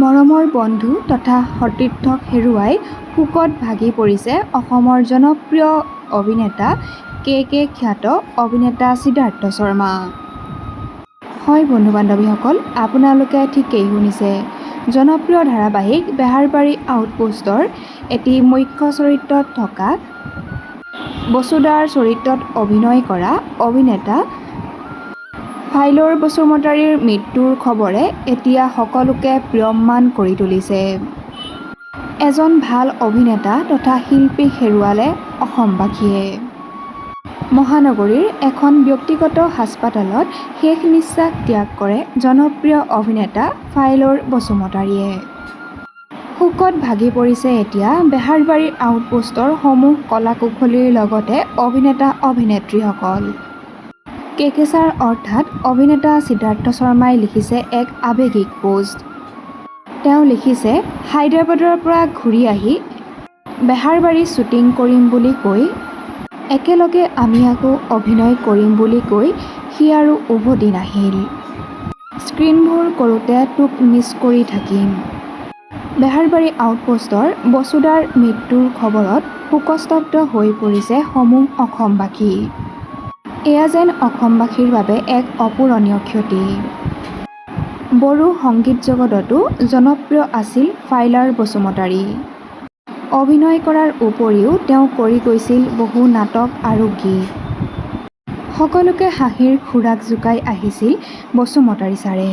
মৰমৰ বন্ধু তথা সতীৰ্থক হেৰুৱাই শোকত ভাগি পৰিছে অসমৰ জনপ্ৰিয় অভিনেতা কে কে খ্যাত অভিনেতা সিদ্ধাৰ্থ শৰ্মা। হয় বন্ধু বান্ধৱীসকল আপোনালোকে ঠিকেই শুনিছে। জনপ্ৰিয় ধাৰাবাহিক বেহাৰবাৰী আউটপোষ্টৰ এটি মুখ্য চৰিত্ৰত থকা বসুদাৰ চৰিত্ৰত অভিনয় কৰা অভিনেতা ফাইলৰ বসুমতাৰীৰ মৃত্যুৰ খবৰে এতিয়া সকলোকে ম্ৰিয়মাণ কৰি তুলিছে। এজন ভাল অভিনেতা তথা শিল্পীক হেৰুৱালে অসমবাসীয়ে। মহানগৰীৰ এখন ব্যক্তিগত হাস্পতালত শেষ নিশ্বাস ত্যাগ কৰে জনপ্ৰিয় অভিনেতা ফাইলৰ বসুমতাৰীয়ে শোকত ভাগি পৰিছে এতিয়া বেহাৰবাৰী আউটপোষ্টৰ সমূহ কলাকুশলীৰ লগতে অভিনেতা কেকেচাৰ অৰ্থাৎ অভিনেতা সিদ্ধাৰ্থ শৰ্মাই লিখিছে এক আৱেগিক পোষ্ট। তেওঁ লিখিছে হায়দৰাবাদৰ পৰা ঘূৰি আহি বেহাৰবাৰীত শ্বুটিং কৰিম বুলি কৈ একেলগে আমি আকৌ অভিনয় কৰিম বুলি কৈ সি আৰু উভতি নাহিল। স্ক্ৰীনবোৰ কৰোঁতে তোক মিছ কৰি থাকিম। বেহাৰবাৰী আউটপোষ্টৰ বসুদাৰ মৃত্যুৰ খবৰত শোকস্তব্ধ হৈ পৰিছে সমূহ অসমবাসী। এয়া যেন অসমবাসীৰ বাবে এক অপূৰণীয় ক্ষতি। বড়ো সংগীত জগততো জনপ্ৰিয় আছিল ফাইলাৰ বসুমতাৰী। অভিনয় কৰাৰ উপৰিও তেওঁ কৰি গৈছিল বহু নাটক আৰু গীত। সকলোকে হাঁহিৰ খোৰাক যোগাই আহিছিল বসুমতাৰী ছাৰে।